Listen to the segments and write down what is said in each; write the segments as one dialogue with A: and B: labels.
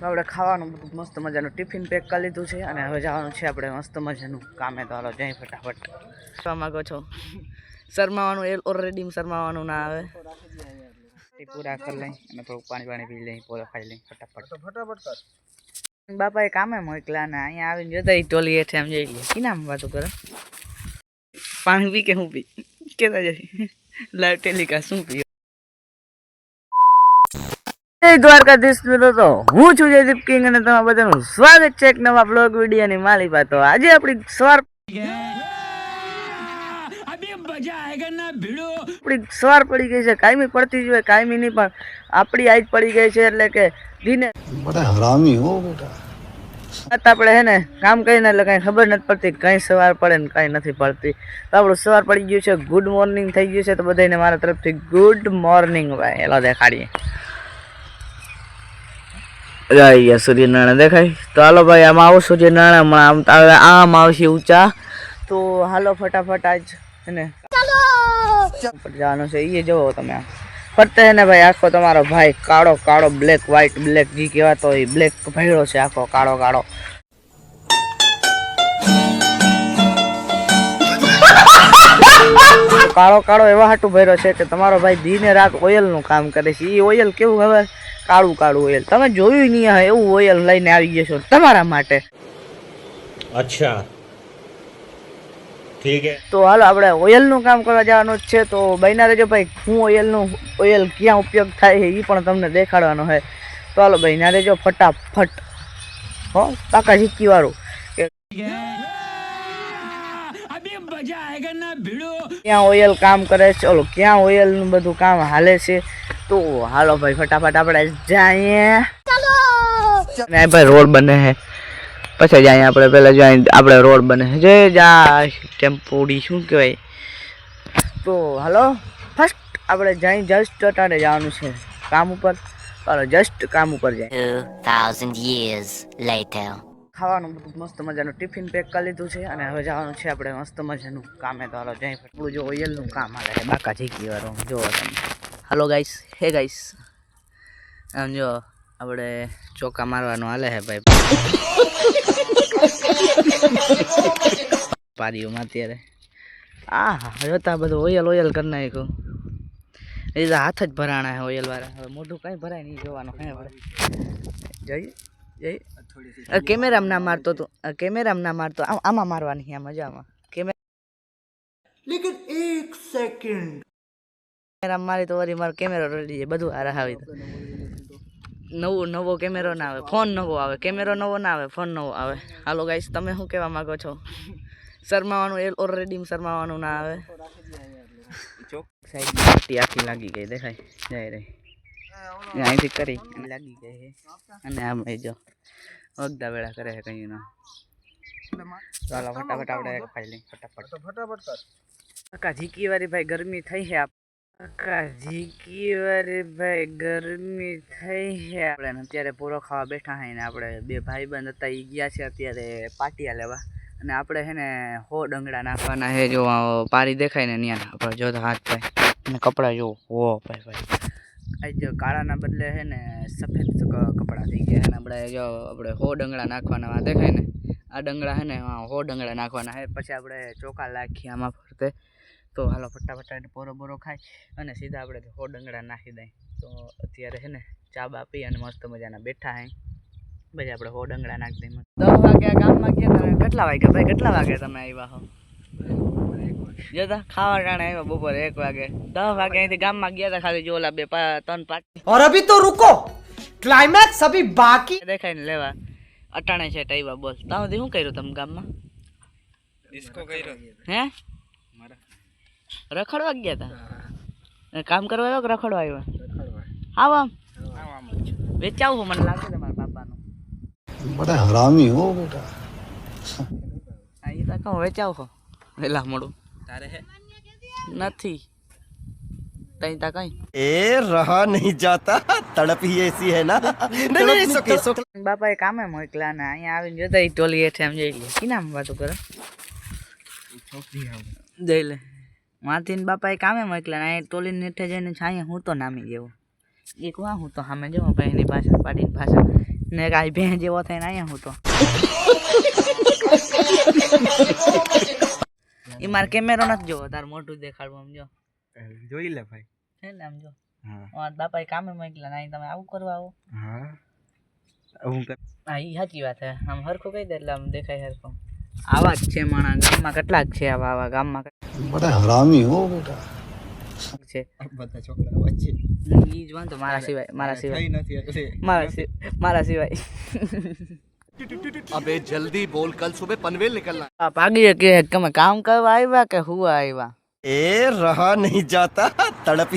A: તો આપણે ખાવાનું બધું મસ્ત મજાનું ટિફિન પેક કરી લીધું છે અને હવે જવાનું છે આપણે મસ્ત મજાનું કામે તો હાલો જઈ ફટાફટ. કરવા માગો છો? શરમાવાનું એ ઓલરેડી શરમાવાનું ના આવે. એ પૂરા કરી લઈ અને થોડું પાણી પાણી પી લઈ પૂરા ખાઈ લઈ ફટાફટ.
B: ફટાફટ કર.
A: બાપાએ કામે મોકલા ને અહીંયા આવીને જોતા એ ટોલી હેઠે એમ જઈ લે. કી નામ વાતો કરે? પાણી પી કે હું પી? કેતા જઈ લાઈવ ટેલિકાસ્ટ શું પી જય દ્વારકાધીશ મિત્રો. તો હું છું જયદીપ કિંગ અને તમારા બધાનું સ્વાગત છે એક નવા બ્લોગ વિડીયોની માલિકા તો આજે આપણી સ્વાર આપણી સવાર પડી ગઈ છે. કાયમી પડતી જ હોય કાયમી નહીં પણ આપણી આજ પડી ગઈ છે એટલે કે દિને
B: બડા હરામી હો બેટા.
A: આપણે હે ને કામ કરીને એટલે કાંઈ ખબર નથી પડતી કઈ સવાર પડે ને કંઈ નથી પડતી. તો આપણું સવાર પડી ગયું છે. ગુડ મોર્નિંગ થઈ ગયું છે. તો બધાને મારા તરફથી ગુડ મોર્નિંગ ભાઈ. એલો દેખાડીએ. ગયા સૂર્યનારાયણ દેખાય. તો હાલો ભાઈ, આમ આવો સૂર્યનારાયણ આમ આમ આવશે ઊંચા. તો હાલો ફટાફટ આજ ને જવાનું છે. એ જોવો તમે ફરતે ને ભાઈ આખો તમારો ભાઈ કાળો કાળો બ્લેક વ્હાઈટ બ્લેક જે કહેવાતો એ બ્લેક ભર્યો છે આખો, કાળો કાળો. કાળો કાળો એવા હાટું ભર્યો છે કે તમારો ભાઈ દીને રાત ઓઇલનું કામ કરે છે. એ ઓઇલ કેવું ખબર કાળું કાળું ઓઇલ. તમે જોયું નહીં હા એવું ઓઇલ લઈને આવી જશો તમારા માટે.
C: અચ્છા.
A: તો હાલો આપણે ઓઇલનું કામ કરવા જવાનું જ છે. તો બહેના રેજો ભાઈ હું ઓઇલનું ઓઇલ ક્યાં ઉપયોગ થાય છે એ પણ તમને દેખાડવાનો હે તો હાલો બહેના રેજો ફટાફટ. હો કાકા વાળું. ક્યાં ઓઇલ કામ કરે છે? ઓલો ક્યાં ઓઇલનું બધું કામ હાલે છે? તો હાલો ભાઈ ફટાફટ આપણે જઈએ. ને ભાઈ રોડ બને છે પછી જાય આપણે પહેલાં જાય આપણે રોડ બને છે જે જા ટેમ્પોડી શું કહેવાય? તો હાલો ફર્સ્ટ આપણે જઈ જસ્ટ અટાણે જવાનું છે કામ ઉપર. ચાલો જસ્ટ કામ ઉપર જાય
D: 2,000 years later.
A: ખાવાનું બધું મસ્ત મજાનું ટિફિન પેક કરી લીધું છે અને હવે જવાનું છે આપણે મસ્ત મજાનું કામે. તો હાલો જઈ પેલું જો ઓઇલનું કામ હાલે બાકા ઝીકી ગયું જોવો તમે. હાલો ગાઈસ હે ગાઈસ આમ જો આપણે ચોકા મારવાનું હાલે છે ભાઈ. પારીઓમાં અત્યારે આ જોતા બધું ઓયલ ઓયલ કરી નાખ્યું. એ તો હાથ જ ભરાણા છે ઓયલ વાળા. હવે મોઢું કાંઈ ભરાય નહીં જોવાનું હે આપણે જઈએ જઈએ અ, કેમેરામાં ના મારતો તું. કેમેરામાં ના મારતો. આમ- આમાં મારવાની આ મજામાં. કેમેરા લેકિન એક સેકન્ડ. કેમેરામાં મારી તો વળી મારો કેમેરો રડી જાય, બધું હારા આવી નવો નવો કેમેરો ના આવે, ફોન નવો આવે, કેમેરો નવો ના આવે, ફોન નવો આવે. હાલો ગાઈસ તમે શું કહેવા માંગો છો? શરમાવાનું, એ ઓલરેડી શરમાવાનું ના આવે. સાઈડ આખી લાગી ગઈ દેખાય, જાય રહી અહીંથી કરી લાગી ગઈ અને આમ એ જો, વગદા વેળા કરે છે કઈ ના ચાલો, ફટાફટ આપણે ખાઈ ફટાફટ
B: ફટાફટ.
A: કાકા, ઝીકી વાળી ભાઈ ગરમી થઈ છે આપ કાકા કી વારે ભાઈ, ગરમી થઈ છે. આપણે અત્યારે પૂરો ખાવા બેઠા હે ને આપણે બે ભાઈ બંધ હતા એ ગયા છે અત્યારે પાટિયા લેવા. અને આપણે છે ને હો ડંગડા નાખવાના છે જો પારી દેખાય ને ત્યાં આપણે જોતા હાથ ભાઈ અને કપડાં જો, હો ભાઈ ભાઈ. આજ જો કાળાના બદલે છે ને સફેદ કપડાં થઈ ગયા અને આપણે જો, આપણે હો ડંગડા નાખવાના, આ દેખાય ને? આ ડંગડા છે ને હો ડંગડા નાખવાના છે પછી આપણે ચોખા લાખી આમાં ફરતે. તો હાલો ફટાફટ એને પોરો બોરો ખાય અને સીધા આપણે હો ડંગડા નાખી દઈએ. તો અત્યારે છે ને ચા બા પી અને મસ્ત મજાના બેઠા હે. પછી આપણે હો ડંગળા નાખી દઈએ દસ વાગ્યા ગામમાં ગયા તમે કેટલા વાગ્યા ભાઈ? કેટલા વાગે તમે આવ્યા હો? ખાવા ટાણે આવ્યા બપોર એક વાગે. દસ વાગે અહીંથી ગામમાં ગયા હતા ખાલી જોલા બે ત્રણ
E: પાંચ ઓર અભી તો રૂકો. ક્લાઇમેક્સ અભી
A: બાકી. દેખાઈને લેવા. અટાણે છે ટાઈવા બોલ. તાવ શું કર્યું તમે ગામમાં? હે? મારા. રખડવા ગયા હતા કામ કરવા આવ્યો કે રખડવા આવ્યો આવ આમ વેચાવું મને લાગે છે મારા પાપાનું
B: બડા હરામી હો બેટા
A: હા એ તો કહું વેચાવ હો વેલા મોડું તારે હે નથી તઈ તા કઈ
E: ए रहा नहीं जाता तड़प ही ऐसी है ना नहीं नहीं सुके सुके
A: બાપાએ કામે મોકલા ને અહીંયા આવીને જોતા એ ટોલી હેઠે એમ જઈ લે કી નામ વાતો કરે જઈ લે માથી બાપાએ કામે મોકલ્યા ને અહીંયા ટોલી હેઠે જઈને છાંયે હું તો નામી જેવો એક વા હું તો સામે જો ભાઈ એની પાછળ પાડીને પાછળ. ને કાંઈ ભેં જેવો થઈને અહીંયા હું તો. એ મારે કેમેરો નથી જોવો તાર મોટું દેખાડવું આમ જો
F: જોઈ લે ભાઈ.
A: છે ને આમ જો
F: હા
A: બાપા કામે મોકલ્યા ને તમે આવું કરવા આવો.
F: હા. હું
A: હા એ સાચી વાત છે આમ હરખું કહી દે એટલે આમ દેખાય હરખું. આવા જ છે માણા. ગામમાં કેટલાક છે આવા આવા ગામમાં
B: બધા હરામી હો
A: બેટા. છે?
F: બધા છોકરા વચ્ચે
E: જલ્દી બોલ કલ સુબે પનવેલ
A: નીકળના. ભાગીએ કે તમે કામ કરવા આવ્યા કે હું આવ્યા?
E: એ રહા નહીં જાતા. તડપ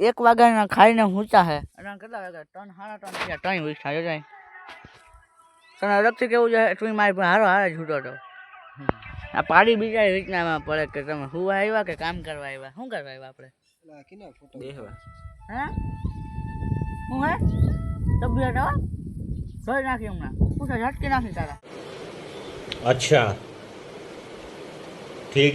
A: એક વાગ્યાના ખાઈને ઊંચા હે. કેટલા વાગ્યા? ત્રણ હારા ત્રણ થયા વીસ થાય જાય. તને અલગથી કેવું છે એટલું મારી હારો હારે છૂટો હતો આ પાડી બીજા રીતના માં પડે કે તમે હું આવ્યા કે કામ કરવા આવ્યા શું કરવા આવ્યા આપણે
F: દેહવા
A: હા હું હે તબિયત હો ધોઈ નાખી હમણાં પૂછો ઝટકી નાખી તારા અચ્છા ઠીક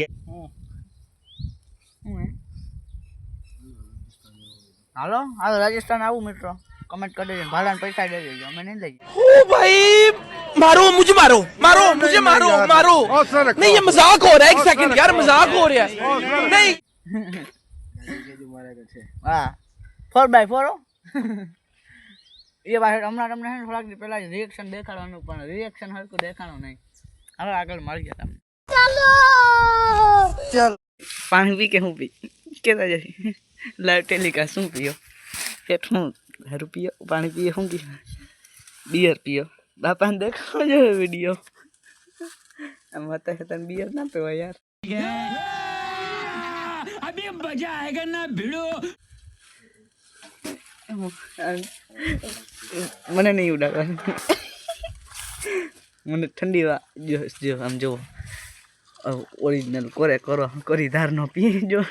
A: હાલો હાલો રાજસ્થાન આવું મિત્રો કમેન્ટ કરી દેજો ભાડાના પૈસા દઈ દેજો અમે નહીં લઈ
G: भाई मारो मुझे मारो मारो मुझे मारो मारो नहीं ये मजाक हो रहा है एक सेकंड यार मजाक हो रहा है नहीं
A: હા ફોર બાય ફોર એ વાત હમણાં તમને છે ને થોડાક દી પહેલા રિએક્શન દેખાડવાનું પણ રિએક્શન હરખું દેખાણું નહીં હવે આગળ મળી ગયા તમે ચાલો પાણી પી કે હું પી કેતા જશે લાઈવ ટેલિકા શું પીયો પેટ હું દારૂ પીયો પાણી પીએ શું પીયો બિયર પીયો બાપાને દેખાડો જો વીડિયો આમ હતા હતા બિયર ના પીવાય યાર. અભી મજા આયેગા ના ભીડો. મને નહીં ઉડાડવાનું. મને ઠંડી વા જો જો આમ જો ઓરિજિનલ કરે કરો કોરી ધારનો પી જો.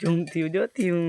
A: ઝૂમ થયું જો થયું